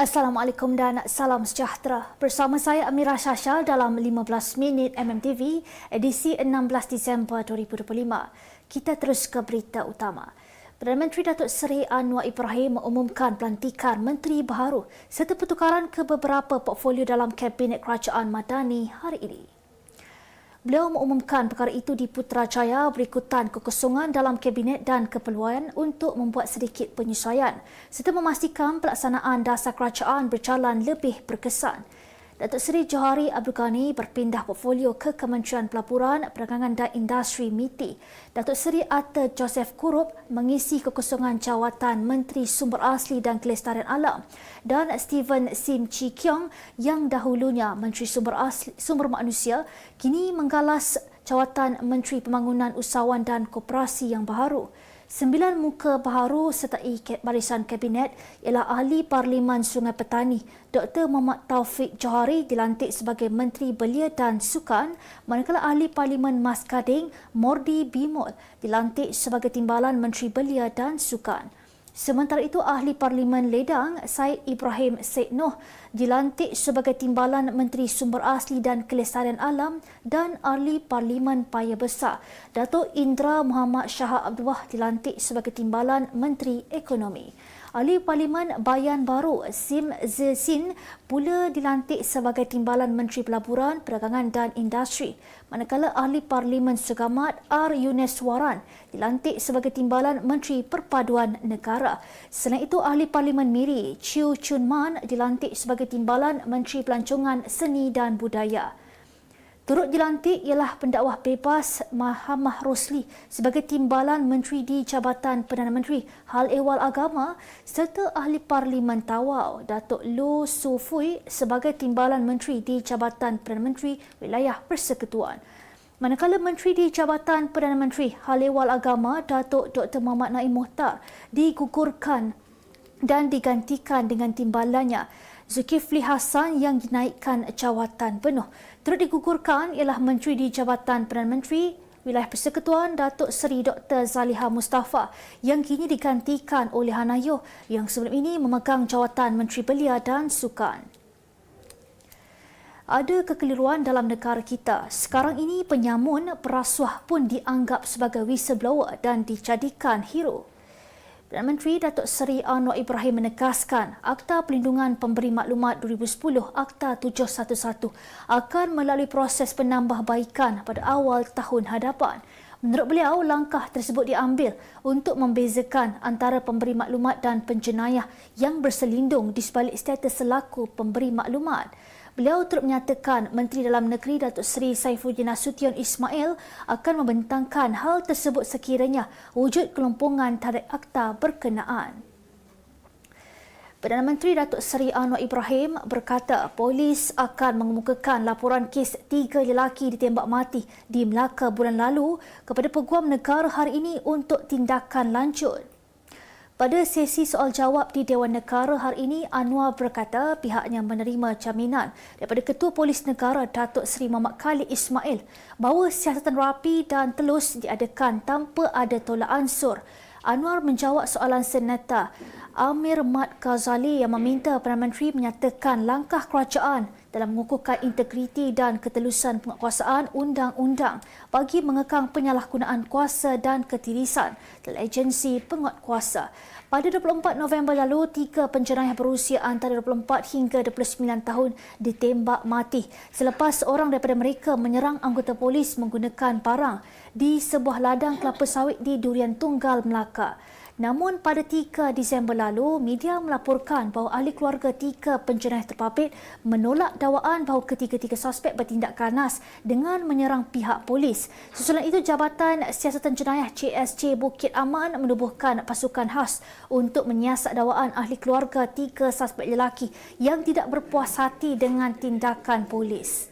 Assalamualaikum dan salam sejahtera. Bersama saya Amira Shasha dalam 15 minit MMTV edisi 16 Disember 2025. Kita terus ke berita utama. Perdana Menteri Datuk Seri Anwar Ibrahim mengumumkan pelantikan menteri baharu serta pertukaran ke beberapa portfolio dalam Kabinet Kerajaan Madani hari ini. Beliau mengumumkan perkara itu di Putrajaya berikutan kekosongan dalam kabinet dan keperluan untuk membuat sedikit penyesuaian serta memastikan pelaksanaan dasar kerajaan berjalan lebih berkesan. Datuk Seri Johari Abdul Ghani berpindah portfolio ke Kementerian Pelaburan, Perdagangan dan Industri MITI. Datuk Seri Atta Joseph Kurup mengisi kekosongan jawatan Menteri Sumber Asli dan Kelestarian Alam dan Stephen Sim Chi Kiong yang dahulunya Menteri Sumber Asli Sumber Manusia kini menggalas jawatan Menteri Pembangunan Usahawan dan Koperasi yang baharu. Sembilan muka baharu sertai barisan kabinet ialah Ahli Parlimen Sungai Petani, Dr. Muhammad Taufik Johari dilantik sebagai Menteri Belia dan Sukan, manakala Ahli Parlimen Mas Kading, Mordi Bimol, dilantik sebagai Timbalan Menteri Belia dan Sukan. Sementara itu, Ahli Parlimen Ledang, Said Ibrahim Syed Noh, dilantik sebagai Timbalan Menteri Sumber Asli dan Kelestarian Alam dan Ahli Parlimen Paya Besar, Datuk Indra Muhammad Shah Abdullah dilantik sebagai Timbalan Menteri Ekonomi. Ahli Parlimen Bayan Baru Sim Zin pula dilantik sebagai Timbalan Menteri Pelaburan, Perdagangan dan Industri. Manakala Ahli Parlimen Segamat R. Yunes Waran dilantik sebagai Timbalan Menteri Perpaduan Negara. Selain itu, Ahli Parlimen Miri Chiu Chun Man dilantik sebagai Timbalan Menteri Pelancongan Seni dan Budaya. Turut dilantik ialah pendakwah bebas Mahamah Rosli sebagai timbalan menteri di Jabatan Perdana Menteri Hal Ehwal Agama serta ahli Parlimen Tawau Datuk Lu Su Fui sebagai timbalan menteri di Jabatan Perdana Menteri Wilayah Persekutuan. Manakala Menteri di Jabatan Perdana Menteri Hal Ehwal Agama Datuk Dr. Muhammad Naim Mohtar digugurkan dan digantikan dengan timbalannya Zulkifli Hassan yang dinaikkan jawatan penuh. Turut digugurkan ialah Menteri di Jabatan Perdana Menteri Wilayah Persekutuan Datuk Seri Dr. Zaliha Mustafa yang kini digantikan oleh Hanayo yang sebelum ini memegang jawatan Menteri Belia dan Sukan. Ada kekeliruan dalam negara kita. Sekarang ini penyamun perasuah pun dianggap sebagai whistleblower dan dijadikan hero. Perdana Menteri Datuk Seri Anwar Ibrahim menegaskan Akta Pelindungan Pemberi Maklumat 2010 Akta 711 akan melalui proses penambahbaikan pada awal tahun hadapan. Menurut beliau, langkah tersebut diambil untuk membezakan antara pemberi maklumat dan penjenayah yang berselindung di sebalik status selaku pemberi maklumat. Beliau turut menyatakan Menteri Dalam Negeri Datuk Seri Saifuddin Nasution Ismail akan membentangkan hal tersebut sekiranya wujud kelompongan terhadap akta berkenaan. Perdana Menteri Datuk Seri Anwar Ibrahim berkata polis akan mengemukakan laporan kes tiga lelaki ditembak mati di Melaka bulan lalu kepada Peguam Negara hari ini untuk tindakan lanjut. Pada sesi soal jawab di Dewan Negara hari ini, Anwar berkata pihaknya menerima jaminan daripada Ketua Polis Negara Datuk Seri Muhammad Khalid Ismail bahawa siasatan rapi dan telus diadakan tanpa ada tolak ansur. Anwar menjawab soalan senata Amir Mat Ghazali yang meminta Perdana Menteri menyatakan langkah kerajaan dalam mengukuhkan integriti dan ketelusan penguasaan undang-undang bagi mengekang penyalahgunaan kuasa dan ketirisan dalam agensi penguatkuasa. Pada 24 November lalu, tiga penjenayah berusia antara 24 hingga 29 tahun ditembak mati selepas seorang daripada mereka menyerang anggota polis menggunakan parang di sebuah ladang kelapa sawit di Durian Tunggal, Melaka. Namun pada 3 Disember lalu, media melaporkan bahawa ahli keluarga tiga penjenayah terpapit menolak dakwaan bahawa ketiga-tiga suspek bertindak ganas dengan menyerang pihak polis. Susulan itu, Jabatan Siasatan Jenayah CSC Bukit Aman menubuhkan pasukan khas untuk menyiasat dakwaan ahli keluarga tiga suspek lelaki yang tidak berpuas hati dengan tindakan polis.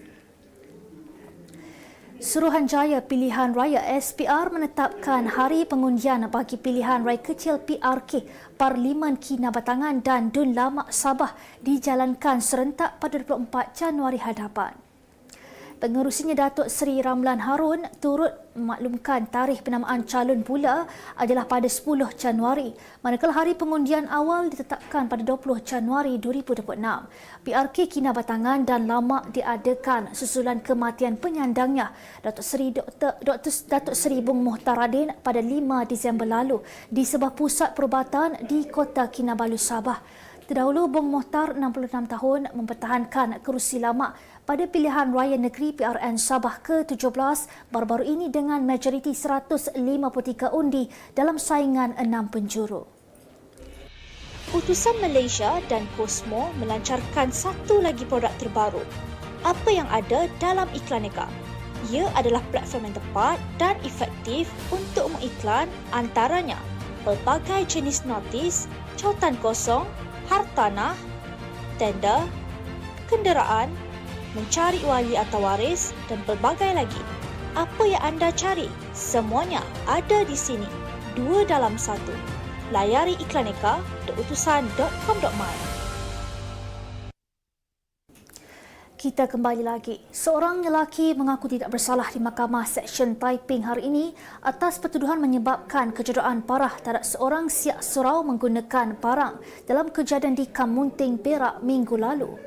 Suruhanjaya Pilihan Raya SPR menetapkan hari pengundian bagi pilihan raya kecil PRK Parlimen Kinabatangan dan Dun Lamak Sabah dijalankan serentak pada 24 Januari hadapan. Pengerusinya Datuk Seri Ramlan Harun turut memaklumkan tarikh penamaan calon pula adalah pada 10 Januari, manakala hari pengundian awal ditetapkan pada 20 Januari 2026. PRK Kinabatangan dan Lama diadakan susulan kematian penyandangnya Datuk Seri Dr. Dr. Datuk Seri Bung Muhtaradin pada 5 Disember lalu di sebuah pusat perubatan di Kota Kinabalu, Sabah. Terdahulu, Bung Mohtar, 66 tahun, mempertahankan kerusi lama pada pilihan raya negeri PRN Sabah ke-17 baru-baru ini dengan majoriti 153 undi dalam saingan enam penjuru. Utusan Malaysia dan Cosmo melancarkan satu lagi produk terbaru. Apa yang ada dalam Iklaneka? Ia adalah platform yang tepat dan efektif untuk mengiklan antaranya pelbagai jenis notis, cautan kosong, hartanah, tender, kenderaan, mencari wali atau waris dan pelbagai lagi. Apa yang anda cari? Semuanya ada di sini. Dua dalam satu. Layari iklaneka utusan.com.my Kita kembali lagi. Seorang lelaki mengaku tidak bersalah di Mahkamah Seksyen Taiping hari ini atas pertuduhan menyebabkan kecederaan parah terhadap seorang siak surau menggunakan parang dalam kejadian di Kamunting, Perak minggu lalu.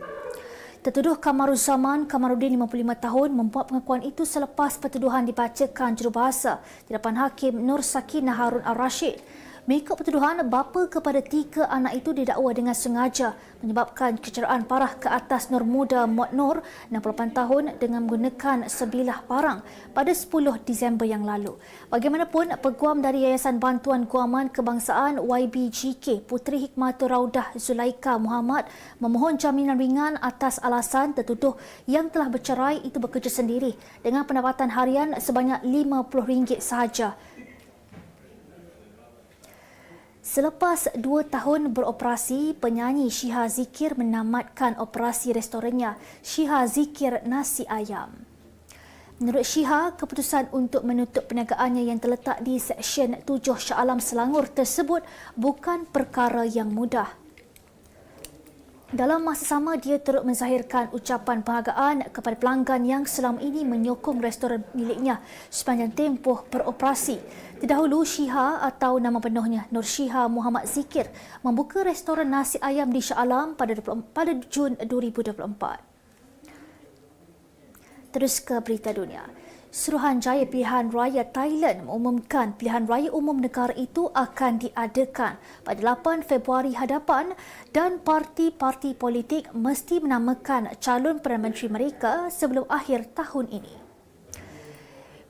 Tertuduh Kamaruzaman Kamarudin 55 tahun membuat pengakuan itu selepas pertuduhan dibacakan jurubahasa di depan Hakim Nur Sakinah Harun Al-Rashid. Mengikut pertuduhan, bapa kepada tiga anak itu didakwa dengan sengaja menyebabkan kecederaan parah ke atas Nur Muda Mot Nur, 68 tahun dengan menggunakan sebilah parang pada 10 Disember yang lalu. Bagaimanapun, peguam dari Yayasan Bantuan Guaman Kebangsaan YBGK Puteri Hikmatul Raudah Zulaika Muhammad memohon jaminan ringan atas alasan tertuduh yang telah bercerai itu bekerja sendiri dengan pendapatan harian sebanyak RM50 sahaja Selepas dua tahun beroperasi, penyanyi Syiha Zikir menamatkan operasi restorannya Syiha Zikir Nasi Ayam. Menurut Syiha, keputusan untuk menutup perniagaannya yang terletak di Seksyen 7 Shah Alam Selangor tersebut bukan perkara yang mudah. Dalam masa sama, dia turut menzahirkan ucapan penghargaan kepada pelanggan yang selama ini menyokong restoran miliknya sepanjang tempoh beroperasi. Terdahulu, Syiha atau nama penuhnya Nur Syiha Muhammad Zikir membuka restoran nasi ayam di Shah Alam pada, 20, pada Jun 2024. Terus ke berita dunia. Suruhanjaya Pilihan Raya Thailand mengumumkan pilihan raya umum negara itu akan diadakan pada 8 Februari hadapan dan parti-parti politik mesti menamakan calon Perdana Menteri mereka sebelum akhir tahun ini.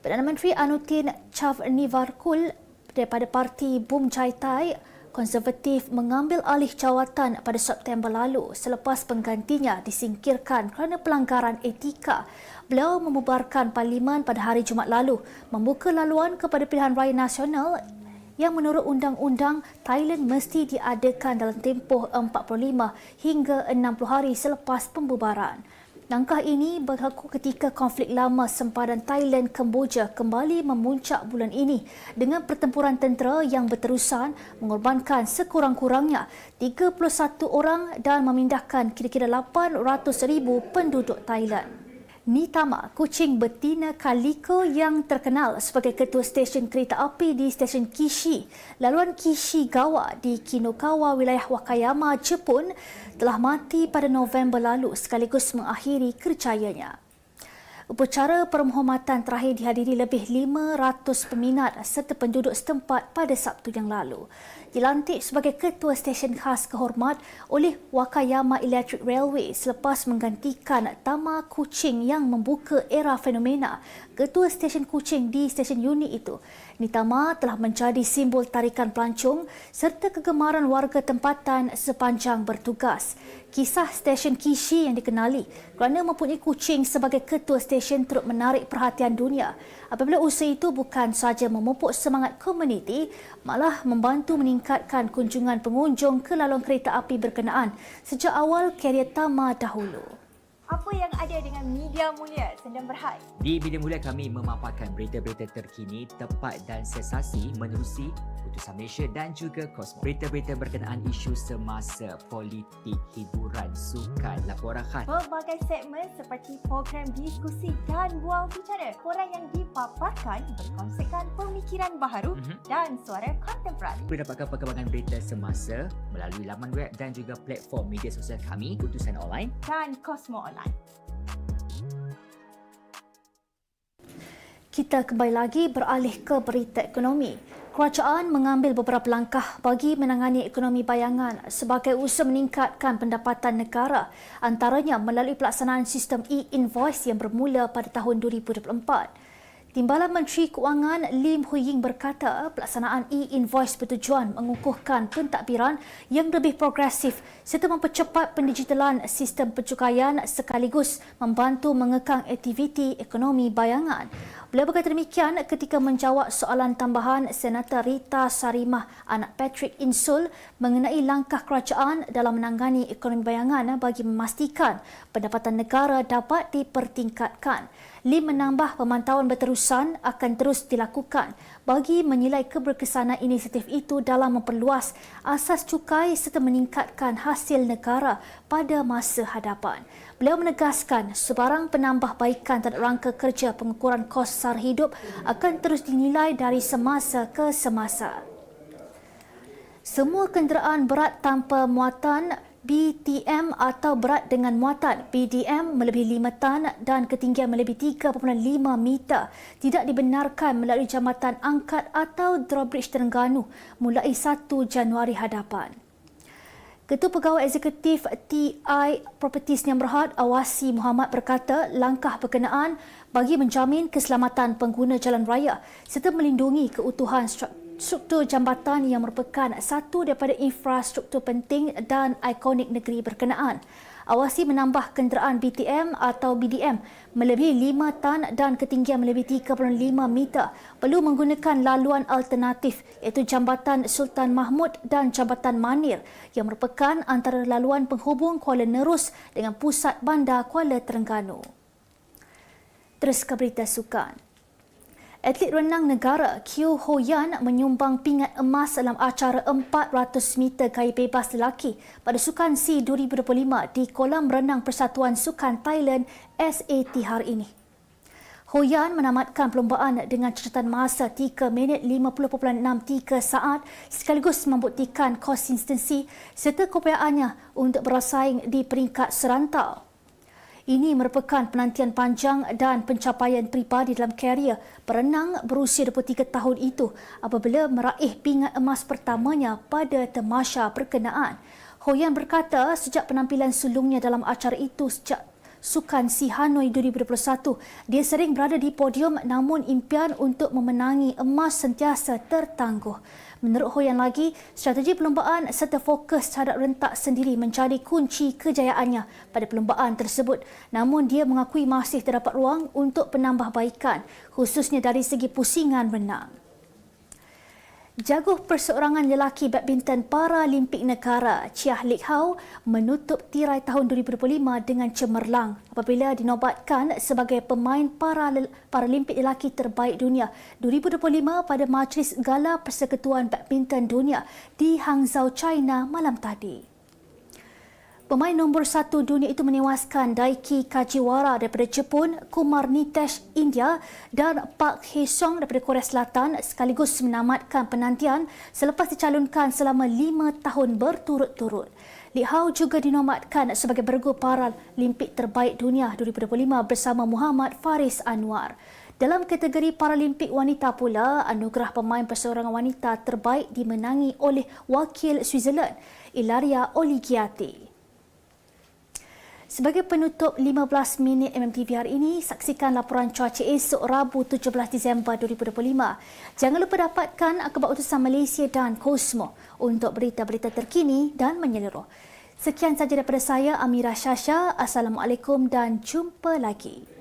Perdana Menteri Anutin Chavnivarkul daripada parti Bum Chai Thai konservatif mengambil alih jawatan pada September lalu selepas penggantinya disingkirkan kerana pelanggaran etika. Beliau membubarkan parlimen pada hari Jumaat lalu, membuka laluan kepada pilihan raya nasional yang menurut undang-undang Thailand mesti diadakan dalam tempoh 45 hingga 60 hari selepas pembubaran. Langkah ini berlaku ketika konflik lama sempadan Thailand Kemboja kembali memuncak bulan ini dengan pertempuran tentera yang berterusan mengorbankan sekurang-kurangnya 31 orang dan memindahkan kira-kira 800,000 penduduk Thailand. Nitama, kucing betina Kaliko yang terkenal sebagai ketua stesen kereta api di stesen Kishi, laluan Kishi Gawa di Kinokawa, wilayah Wakayama, Jepun, telah mati pada November lalu sekaligus mengakhiri kerjayanya. Upacara permohomatan terakhir dihadiri lebih 500 peminat serta penduduk setempat pada Sabtu yang lalu dilantik sebagai ketua stesen khas kehormat oleh Wakayama Electric Railway selepas menggantikan Tama Kuching yang membuka era fenomena ketua stesen kucing di stesen unit itu. Nitama telah menjadi simbol tarikan pelancong serta kegemaran warga tempatan sepanjang bertugas. Kisah stesen Kishi yang dikenali kerana mempunyai kucing sebagai ketua stesen turut menarik perhatian dunia apabila usaha itu bukan sahaja memupuk semangat komuniti malah membantu meningkatkan kunjungan pengunjung ke laluan kereta api berkenaan sejak awal karier Tama dahulu. Apa yang ada dengan Media Mulia Sendang Berhad. Di Media Mulia kami memaparkan berita-berita terkini, tepat dan sensasi menerusi Putusan Malaysia dan juga Kosmo. Berita-berita berkenaan isu semasa, politik, hiburan, sukan, laporan khas. Pelbagai segmen seperti program diskusi dan bual bicara. Korang yang dipaparkan berkonsepkan pemikiran baharu Mhm. dan suara kontemporari. Boleh dapatkan perkembangan berita semasa melalui laman web dan juga platform media sosial kami, Putusan Online. Dan Cosmo Online. Kita kembali lagi beralih ke berita ekonomi. Kerajaan mengambil beberapa langkah bagi menangani ekonomi bayangan sebagai usaha meningkatkan pendapatan negara antaranya melalui pelaksanaan sistem e-invoice yang bermula pada tahun 2024. Timbalan Menteri Kewangan Lim Hui Ying berkata pelaksanaan e-invoice bertujuan mengukuhkan pentadbiran yang lebih progresif serta mempercepat pendigitalan sistem pencukaian sekaligus membantu mengekang aktiviti ekonomi bayangan. Beliau berkata demikian ketika menjawab soalan tambahan Senator Rita Sarimah anak Patrick Insul mengenai langkah kerajaan dalam menangani ekonomi bayangan bagi memastikan pendapatan negara dapat dipertingkatkan. Lim menambah pemantauan berterusan akan terus dilakukan bagi menilai keberkesanan inisiatif itu dalam memperluas asas cukai serta meningkatkan hasil negara pada masa hadapan. Beliau menegaskan sebarang penambahbaikan terhadap rangka kerja pengukuran kos sara hidup akan terus dinilai dari semasa ke semasa. Semua kenderaan berat tanpa muatan BTM atau berat dengan muatan BDM melebihi 5 tan dan ketinggian melebihi 3.5 meter tidak dibenarkan melalui jambatan angkat atau drawbridge Terengganu mulai 1 Januari hadapan. Ketua Pegawai Eksekutif TI Properties yang berhad Awasi Muhammad berkata langkah berkenaan bagi menjamin keselamatan pengguna jalan raya serta melindungi keutuhan struktur struktur jambatan yang merupakan satu daripada infrastruktur penting dan ikonik negeri berkenaan. Awasi menambah kenderaan BTM atau BDM melebihi 5 tan dan ketinggian melebihi 3.5 meter perlu menggunakan laluan alternatif iaitu Jambatan Sultan Mahmud dan Jambatan Manir yang merupakan antara laluan penghubung Kuala Nerus dengan pusat bandar Kuala Terengganu. Terus ke berita sukan. Atlet renang negara Kyo Ho Yan menyumbang pingat emas dalam acara 400 meter gaya bebas lelaki pada Sukan C 2025 di kolam renang Persatuan Sukan Thailand SAT hari ini. Ho Yan menamatkan perlombaan dengan catatan masa 3 minit 50.63 saat sekaligus membuktikan konsistensi serta keupayaannya untuk bersaing di peringkat serantau. Ini merupakan penantian panjang dan pencapaian pribadi dalam karier berenang berusia 23 tahun itu apabila meraih pingat emas pertamanya pada temasya berkenaan. Hoyan berkata sejak penampilan sulungnya dalam acara itu sejak Sukan Si Hanoi 2021, dia sering berada di podium namun impian untuk memenangi emas sentiasa tertangguh. Menurut Hoyan lagi, strategi perlombaan serta fokus terhadap rentak sendiri menjadi kunci kejayaannya pada perlombaan tersebut. Namun dia mengakui masih terdapat ruang untuk penambahbaikan, khususnya dari segi pusingan renang. Jaguh perseorangan lelaki badminton Paralimpik Negara Chiah Lik Hau menutup tirai tahun 2025 dengan cemerlang apabila dinobatkan sebagai pemain para Paralimpik lelaki terbaik dunia 2025 pada Majlis Gala Persekutuan Badminton Dunia di Hangzhou, China malam tadi. Pemain nombor satu dunia itu menewaskan Daiki Kajiwara daripada Jepun, Kumar Nitesh India dan Park Hye-sung daripada Korea Selatan sekaligus menamatkan penantian selepas dicalonkan selama lima tahun berturut-turut. Li Hao juga dinobatkan sebagai bergu Paralimpik terbaik dunia 2025 bersama Muhammad Faris Anwar. Dalam kategori Paralimpik wanita pula, anugerah pemain perseorangan wanita terbaik dimenangi oleh wakil Switzerland, Ilaria Oligiati. Sebagai penutup 15 minit MMTV hari ini, saksikan laporan cuaca esok Rabu 17 Disember 2025. Jangan lupa dapatkan akhbar utusan Malaysia dan Kosmo untuk berita-berita terkini dan menyeluruh. Sekian sahaja daripada saya, Amira Syasha. Assalamualaikum dan jumpa lagi.